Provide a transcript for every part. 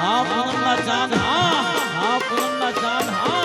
હા પૂનમ ના ચાંદ હા હા પૂનમ ના ચાંદ હા.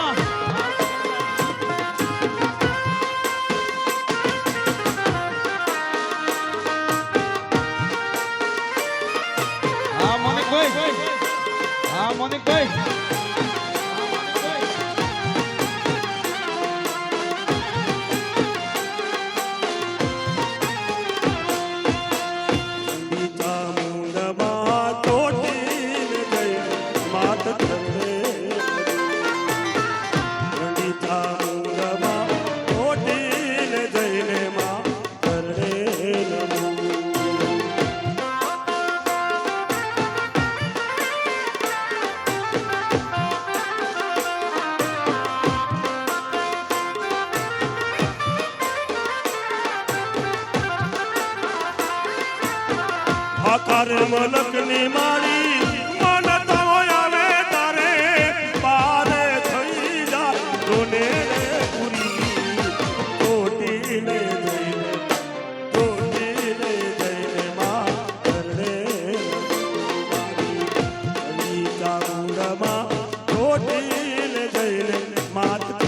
આખારે મલકની મારી મન તારે પારે થઈ જા તોને પૂરી કોટીને જઈને કોટીને જઈને માં કરે માત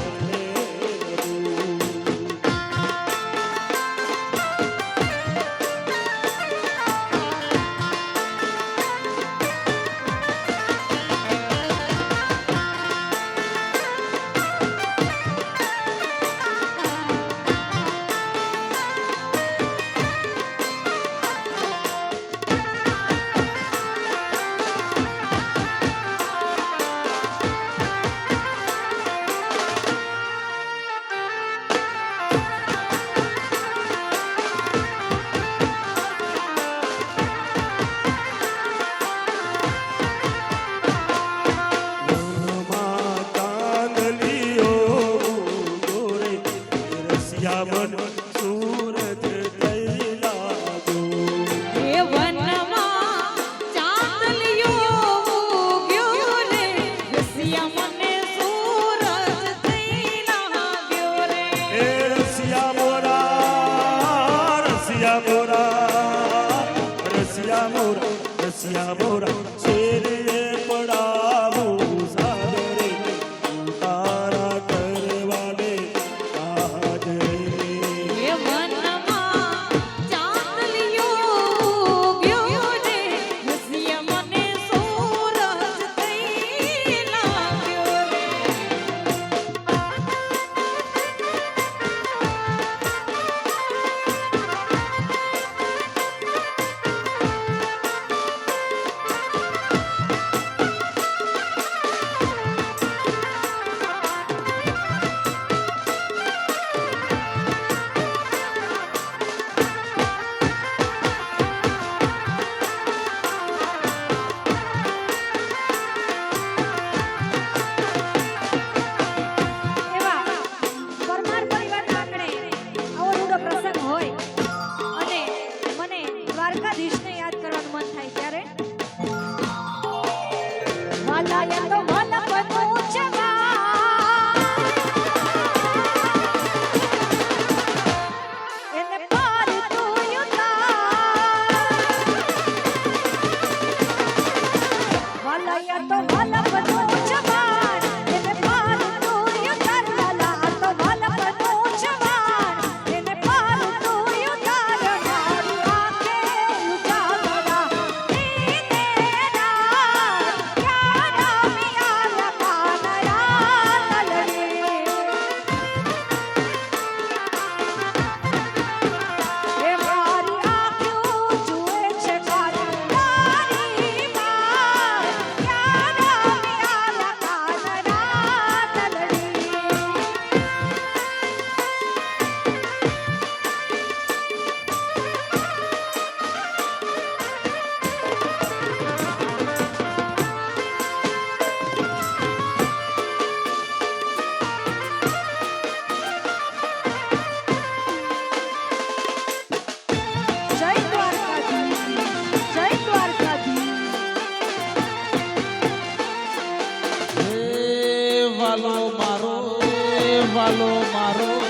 Yes, Yamura, Yes, Yamura, Yes, વાલો મારો